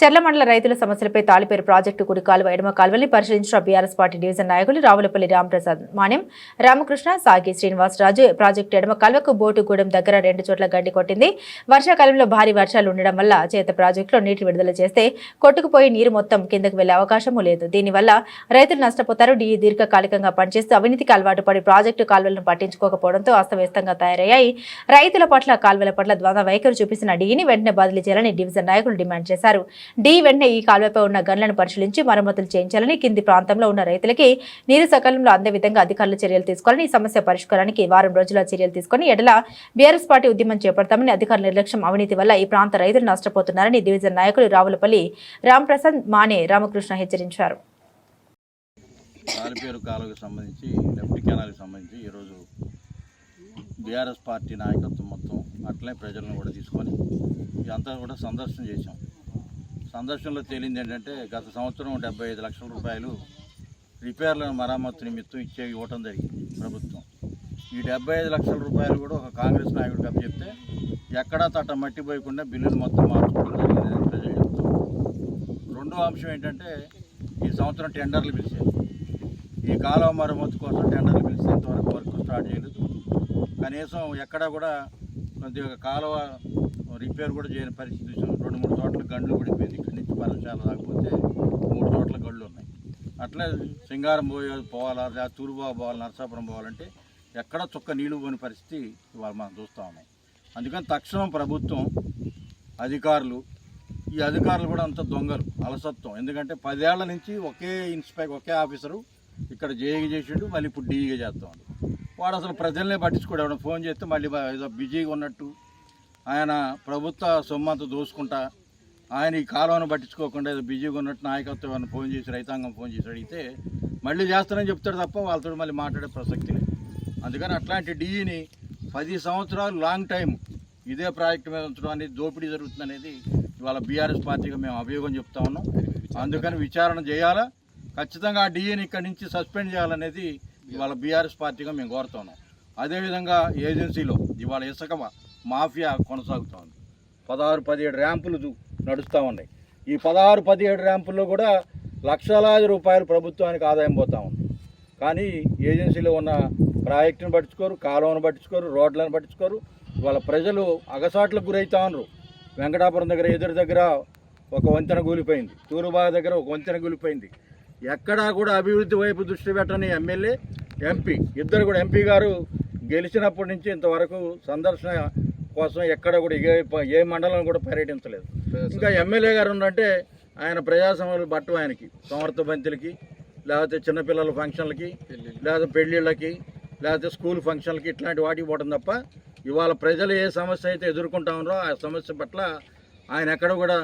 చెర్ల మండల రైతుల సమస్యలపై తాలిపేరు ప్రాజెక్టు కుడి కాలువ ఎడమ కాలువల్ని పరిశీలించిన బీఆర్ఎస్ పార్టీ డివిజన్ నాయకులు రావులపల్లి రామప్రసాద్ మాన్యం రామకృష్ణ సాగి శ్రీనివాసరాజు. ప్రాజెక్టు ఎడమ కాలువకు బోటుగూడెం దగ్గర రెండు చోట్ల గడ్డి కొట్టింది. వర్షాకాలంలో భారీ వర్షాలు ఉండడం వల్ల చేత ప్రాజెక్టులో నీటి విడుదల చేస్తే కొట్టుకుపోయి నీరు మొత్తం కిందకు వెళ్ళే అవకాశం లేదు. దీనివల్ల రైతులు నష్టపోతారు. డీ దీర్ఘకాలికంగా పనిచేస్తూ అవినీతికి అలవాటు పడి ప్రాజెక్టు కాలువలను పట్టించుకోకపోవడంతో అస్తవ్యస్తంగా తయారయ్యాయి. రైతుల పట్ల కాలువల పట్ల ద్వంద్వ వైఖరి చూపిస్తున్న డీని వెంటనే బదిలీ చేయాలని డివిజన్ నాయకులు డిమాండ్ చేశారు. డి వెంటనే ఈ కాలువపై ఉన్న గన్లను పరిశీలించి మరమ్మతులు చేయించాలని కింది ప్రాంతంలో ఉన్న రైతులకి నీరు సకాలంలో అందే విధంగా అధికారులు చర్యలు తీసుకోవాలని ఈ సమస్య పరిష్కారానికి వారం రోజుల చర్యలు తీసుకుని ఎడల బీఆర్ఎస్ పార్టీ ఉద్యమం చేపడతామని అధికారుల నిర్లక్ష్యం అవినీతి వల్ల ఈ ప్రాంత రైతులు నష్టపోతున్నారని డివిజన్ నాయకులు రావులపల్లి రాంప్రసాద్ మానే రామకృష్ణ హెచ్చరించారు. కాలిపేరు కాలువకి సంబంధించి లెఫ్ట్ కెనాల్కి సంబంధించి ఈరోజు బీఆర్ఎస్ పార్టీ నాయకత్వం మొత్తం అట్లనే ప్రజలను కూడా తీసుకొని ఇదంతా కూడా సందర్శన చేశాం. సందర్శనలో తేలింది ఏంటంటే గత సంవత్సరం డెబ్బై ఐదు లక్షల రూపాయలు రిపేర్లను మరమ్మత్తు నిమిత్తం ఇచ్చే ఇవ్వటం జరిగింది ప్రభుత్వం. ఈ డెబ్బై ఐదు లక్షల రూపాయలు కూడా ఒక కాంగ్రెస్ నాయకుడికి అప్పచెప్తే ఎక్కడా తట మట్టి పోయకుండా బిల్లులు మొత్తం మార్చుకోవడం జరిగిందని ప్రజలు చెప్తాం రెండో అంశం ఏంటంటే ఈ సంవత్సరం టెండర్లు పిలిచారు ఈ కాలువ మరమ్మతు కోసం టెండర్లు పిలిస్తే ఇంతవరకు వర్క్ స్టార్ట్ చేయలేదు. కనీసం ఎక్కడా కూడా కొద్దిగా కాలువ రిపేర్ కూడా చేయని పరిస్థితి చూసాం చోట్ల గండ్లు పడిపోయింది ఇక్కడి నుంచి పరచాల రాకపోతే మూడు చోట్ల గళ్ళు ఉన్నాయి. అట్లే సింగారం పోయే పోవాలా లేదా తూరుబాబు పోవాలి నరసాపురం పోవాలంటే ఎక్కడ చుక్క నీళ్ళు పోని పరిస్థితి ఇవాళ మనం చూస్తూ ఉన్నాం. అందుకని తక్షణం ప్రభుత్వం అధికారులు ఈ అధికారులు కూడా అంత దొంగలు అలసత్వం. ఎందుకంటే పదేళ్ళ నుంచి ఒకే ఇన్స్పెక్టర్ ఒకే ఆఫీసరు ఇక్కడ జేఈగా చేసిండు మళ్ళీ ఇప్పుడు డీఈగా చేస్తాం వాడు అసలు ప్రజల్నే పట్టించుకోడు. ఎవడో ఫోన్ చేస్తే మళ్ళీ ఏదో బిజీగా ఉన్నట్టు ఆయన ప్రభుత్వ సొమ్మంతా దోసుకుంటా ఆయన ఈ కాలువను పట్టించుకోకుండా ఏదో బిజీగా ఉన్నట్టు నాయకత్వం ఫోన్ చేసి రైతాంగం ఫోన్ చేసి అడిగితే మళ్ళీ చేస్తానని చెప్తాడు తప్ప వాళ్ళతో మళ్ళీ మాట్లాడే ప్రసక్తి లేదు. అందుకని అట్లాంటి డిఈని పది సంవత్సరాలు లాంగ్ టైం ఇదే ప్రాజెక్టు మీద ఉంచడం అనేది దోపిడీ జరుగుతుంది అనేది ఇవాళ బీఆర్ఎస్ పార్టీగా మేము అభియోగం చెప్తా ఉన్నాం. అందుకని విచారణ చేయాలా? ఖచ్చితంగా ఆ డిఈని ఇక్కడి నుంచి సస్పెండ్ చేయాలనేది ఇవాళ బీఆర్ఎస్ పార్టీగా మేము కోరుతున్నాం అదేవిధంగా ఏజెన్సీలో ఇవాళ ఇసుక మాఫియా కొనసాగుతోంది. పదహారు పదిహేడు ర్యాంపులు నడుస్తూ ఉన్నాయి. ఈ పదహారు పదిహేడు ర్యాంపుల్లో కూడా లక్షలాది రూపాయలు ప్రభుత్వానికి ఆదాయం పోతా ఉంది. కానీ ఏజెన్సీలో ఉన్న ప్రాజెక్టును పట్టించుకోరు కాలువను పట్టించుకోరు రోడ్లను పట్టించుకోరు. వాళ్ళ ప్రజలు అగసాట్లకు గురవుతా ఉన్నారు. వెంకటాపురం దగ్గర ఎదురు దగ్గర ఒక వంతెన కూలిపోయింది. తూరుబాగ దగ్గర ఒక వంతెన కూలిపోయింది. ఎక్కడా కూడా అభివృద్ధి వైపు దృష్టి పెట్టని ఎమ్మెల్యే ఎంపీ ఇద్దరు కూడా ఎంపీ గారు గెలిచినప్పటి నుంచి ఇంతవరకు సందర్శన కోసం ఎక్కడ కూడా ఏ ఏ మండలం కూడా పర్యటించలేదు. ఇంకా ఎమ్మెల్యే గారు ఉన్నంటే ఆయన ప్రజాసమలు బట్టు ఆయనకి సమర్థ బంతులకి లేకపోతే చిన్నపిల్లల ఫంక్షన్లకి లేకపోతే పెళ్ళిళ్ళకి లేకపోతే స్కూల్ ఫంక్షన్లకి ఇట్లాంటి వాటికి పోవడం తప్ప ఇవాళ ప్రజలు ఏ సమస్య అయితే ఎదుర్కొంటా ఉన్నారో ఆ సమస్య పట్ల ఆయన ఎక్కడ కూడా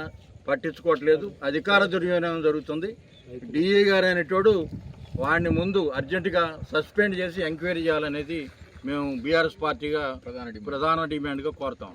పట్టించుకోవట్లేదు. అధికార దుర్వినియోగం జరుగుతుంది. డిఈ గారు అనేటోడు వాడిని ముందు అర్జెంటుగా సస్పెండ్ చేసి ఎంక్వైరీ చేయాలనేది మేము బీఆర్ఎస్ పార్టీగా ప్రధాన డిమాండ్గా కోరుతాం.